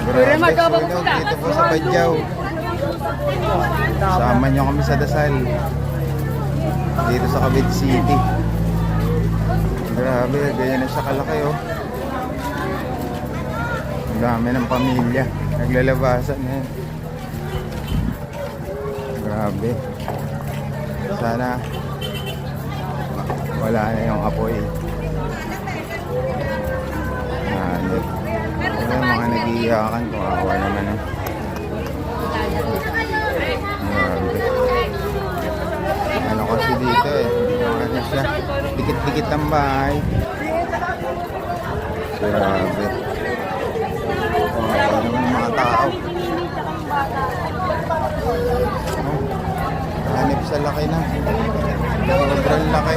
Grabe, sunog dito po sa Badyaw. Sama nyo kami sa dasal. Dito sa Cavite City. Grabe, ganyan na siya kalaki oh. Ang dami ng pamilya. Naglalabasan na yan. Grabe. Sana wala na yung apoy. Ano? Mga nag-iiyakan? Kawawa naman eh. Ano kasi dito eh. Ano siya? Dikit-dikit ang bahay. Grabe. Kawawa naman mga tao. Hanip sa laki na. Sobrang laki.